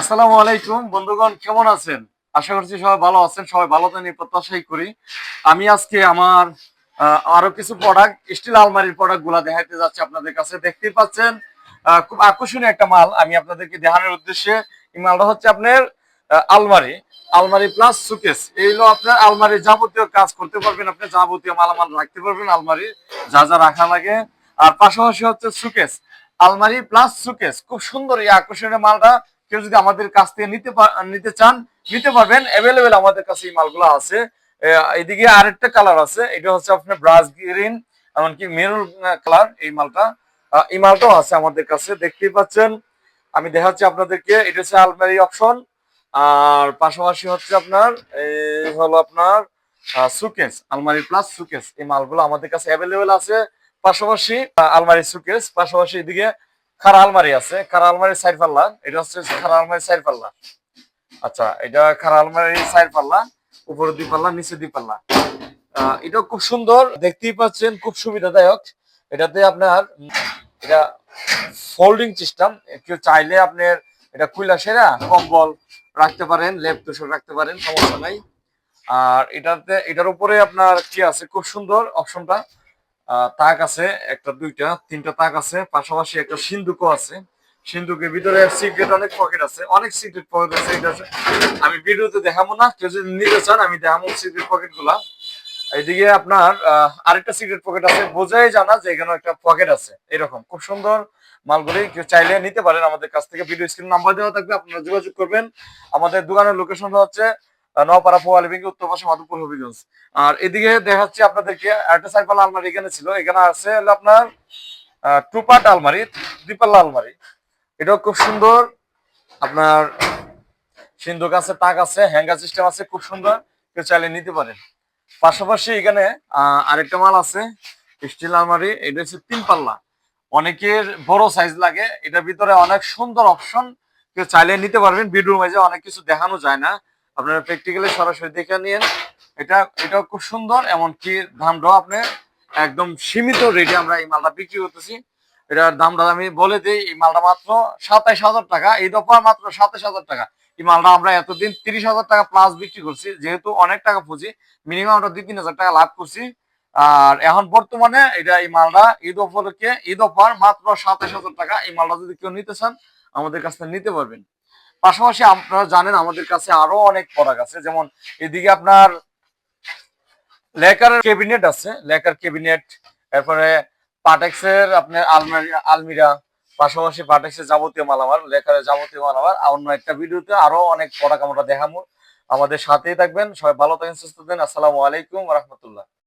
আসসালামু আলাইকুম, বন্ধুগণ, কেমন আছেন? আশা করছি সবাই ভালো আছেন, সবাই ভালো প্রত্যাশাই করি। আমি আজকে আমার আরও কিছু প্রোডাক্ট স্টিল আলমারির প্রোডাক্টগুলা যাচ্ছি আপনাদের কাছে। দেখতেই পাচ্ছেন খুব আকর্ষণীয় একটা মাল আমি আপনাদেরকে দেখানোর উদ্দেশ্যে। এই মালটা হচ্ছে আপনার আলমারি। আলমারি প্লাস সুকেস এই হলো আপনার আলমারির যাবতীয় কাজ করতে পারবেন আপনি, যাবতীয় মালামাল রাখতে পারবেন আলমারি, যা যা রাখা লাগে। আর পাশাপাশি হচ্ছে সুকেস আলমারি প্লাস সুকেস খুব সুন্দর এই আকর্ষণীয় মালটা। কেউ যদি আমাদের কাছ থেকে নিতে নিতে চান, নিতে পারবেন। অ্যাভেলেবেল আমাদের কাছে এই মালগুলো আছে। এদিকে আরেকটা কালার আছে। এটা হচ্ছে আপনার ব্রাশ গ্রিন এমনকি মেরুন কালার এই মালটা। এই মালটাও আছে আমাদের কাছে। দেখতেই পাচ্ছেন। আমি দেখাচ্ছি আপনাদেরকে। এটা হচ্ছে আলমারি অপশন আর পাশাপাশি হচ্ছে আপনার এই হলো আপনার সুকেস আলমারি প্লাস সুকেস এই মালগুলো আমাদের কাছে অ্যাভেলেবেল আছে। পাশাপাশি আলমারি সুকেস পাশাপাশি এদিকে খারা আলমারি আছে খারা আলমারি সাইড পাল্লা। এটা হচ্ছে খারা আলমারি সাইড পাল্লা। আচ্ছা এটা খারা আলমারি সাইড পাল্লা উপরে দুই পাল্লা নিচে দুই পাল্লা। এটা খুব সুন্দর, দেখতেই পাচ্ছেন, খুব সুবিধাদায়ক। এটাতে আপনার, এটা ফোল্ডিং সিস্টেম কেউ চাইলে আপনার এটা কুইলা সেরা কম্বল রাখতে পারেন, লেপ তোষক রাখতে পারেন, সমস্যা নাই। আর এটাতে, এটার উপরে আপনার কি আছে? খুব সুন্দর অপশনটা তাক আছে, একটা, দুইটা, তিনটা তাক আছে, পাশাপাশি একটা সিন্ধুকও আছে। সিন্ধুকের ভিতরে সিক্রেট অনেক পকেট আছে। অনেক সিক্রেট পকেট আছে, এটা আছে। আমি ভিডিওতে দেখাবো না, কেউ যদি নিতে চান, আমি দেখাবো সিক্রেট পকেটগুলা। এদিকে আপনার আরেকটা সিক্রেট পকেট আছে, বোঝাই জানা যে এখানে একটা পকেট আছে। এরকম, খুব সুন্দর মালগুলি, কেউ চাইলে নিতে পারেন আমাদের কাছ থেকে। ভিডিও স্ক্রিন নাম্বার দেওয়া থাকবে, আপনারা যোগাযোগ করবেন। আমাদের দোকানের লোকেশনটা হচ্ছে নওপাড়া পোয়ালি ব্যাংক উত্তর পাশে মাধবপুর হবিগঞ্জ। আর এদিকে দেখাচ্ছি আপনাদেরকে, একটা আলমারি এখানে ছিল, এখানে আছে আপনার আলমারি আলমারি। এটাও খুব সুন্দর। আপনার সিন্ধুক আছে, তাক আছে, হ্যাঙ্গার সিস্টেম আছে, খুব সুন্দর। কেউ চাইলে নিতে পারেন। পাশাপাশি এখানে আরেকটা মাল আছে, স্টিল আলমারি, এটা হচ্ছে তিন পাল্লা। অনেকের বড় সাইজ লাগে, এটার ভিতরে অনেক সুন্দর অপশন কেউ চাইলে নিতে পারবেন ভিডিওর মাঝে অনেক কিছু দেখানো যায় না। আপনারা প্র্যাকটিক্যালি সরাসরি দেখে নিন এটা, এটাও খুব সুন্দর, এমনকি দামটাও আপনি একদম সীমিত রেটে আমরা এই মালটা বিক্রি করতেছি। এটার দামটা আমি বলে দিই, এই মালটা মাত্র সাতাইশ হাজার টাকা, এই দফা মাত্র সাতাইশ হাজার টাকা। এই মালটা আমরা এতদিন তিরিশ হাজার টাকা প্লাস বিক্রি করছি, যেহেতু অনেক টাকা পুঁজি মিনিমাম আমরা দুই তিন হাজার টাকা লাভ করছি। আর এখন বর্তমানে এটা এই মালটা ঈদ উপলক্ষে, ঈদ অফার মাত্র সাতাইশ হাজার টাকা। এই মালটা যদি কেউ নিতে চান, আমাদের কাছ থেকে নিতে পারবেন। পাশাপাশি আপনারা জানেন আমাদের কাছে আরও অনেক প্রোডাক্ট আছে, যেমন এদিকে আপনার লেকার ক্যাবিনেট আছে, লেকার ক্যাবিনেট এরপরে পাটেক্সের আপনার আলমারি, আলমিরা, পাশাপাশি পাটেক্সের যাবতীয় মালামাল, লেকারের যাবতীয় মালামাল অন্য একটা ভিডিওতে আরও অনেক প্রোডাক্ট আমরা দেখাবো। আমাদের সাথেই থাকবেন, সবাই ভালো থাকেন, সুস্থ থাকেন, আসসালামু আলাইকুম রহমতুল্লাহ।